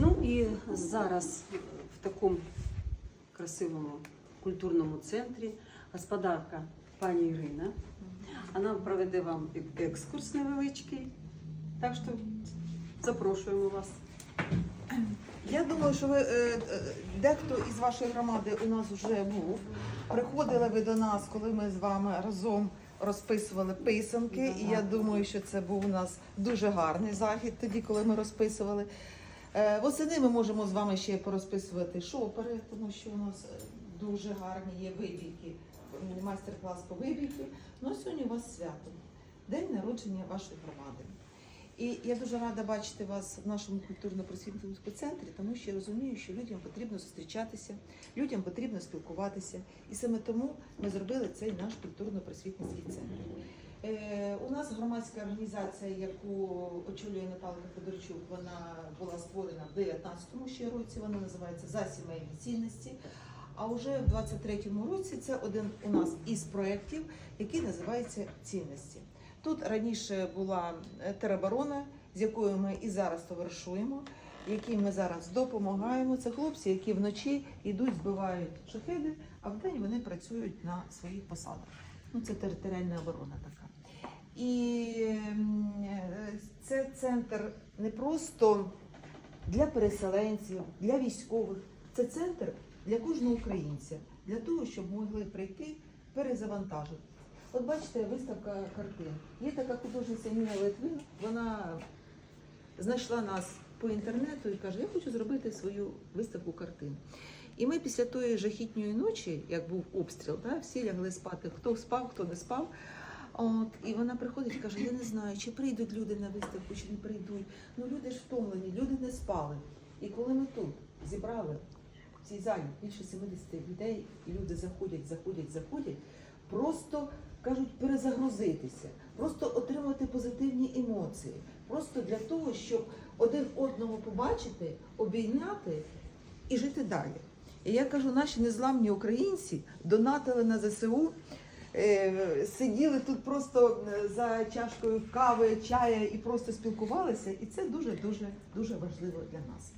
Ну і зараз в такому красивому культурному центрі господарка пані Ірина. Вона проведе вам екскурс невеличкий. Так що запрошуємо вас. Я думаю, що ви е, е, дехто із вашої громади у нас вже був. Приходили ви до нас, коли ми з вами разом розписували писанки. І я думаю, що це був у нас дуже гарний захід тоді, коли ми розписували. Е, Восени ми можемо з вами ще порозписувати шопери, тому що у нас е, дуже гарні є вибійки, майстер-клас по вибійки. Ну а сьогодні у вас свято, день народження вашої громади. І я дуже рада бачити вас в нашому культурно-просвітницькому центрі, тому що я розумію, що людям потрібно зустрічатися, людям потрібно спілкуватися. І саме тому ми зробили цей наш культурно-просвітницький центр. Е, у нас громадська організація, яку очолює Наталка Федорчук, вона була створена в 19-му ще році. Вона називається За сімейні цінності. А вже в 23-му році це один у нас із проєктів, який називається Цінності. Тут раніше була е, тероборона, з якою ми і зараз товаришуємо, яким ми зараз допомагаємо. Це хлопці, які вночі йдуть, збивають шахеди, а вдень вони працюють на своїх посадах. Ну, це територіальна оборона така. І е, це центр не просто для переселенців, для військових. Це центр для кожного українця, для того, щоб могли прийти перезавантажити. От бачите, виставка картин. Є така художниця Ніна Литвин, вона знайшла нас по інтернету і каже, я хочу зробити свою виставку картин. І ми після тої жахітньої ночі, як був обстріл, да, всі лягли спати, хто спав, хто не спав. От, і вона приходить і каже, я не знаю, чи прийдуть люди на виставку, чи не прийдуть. Ну люди ж втомлені, люди не спали. І коли ми тут зібрали в цій залі більше 70 людей, і люди заходять, заходять, заходять, просто кажуть перезагрузитися, просто отримати позитивні емоції, просто для того, щоб один одного побачити, обійняти і жити далі. І я кажу, наші незламні українці донатили на ЗСУ. е, Сиділи тут просто е, за чашкою кави, чая і просто спілкувалися, і це дуже дуже дуже важливо для нас.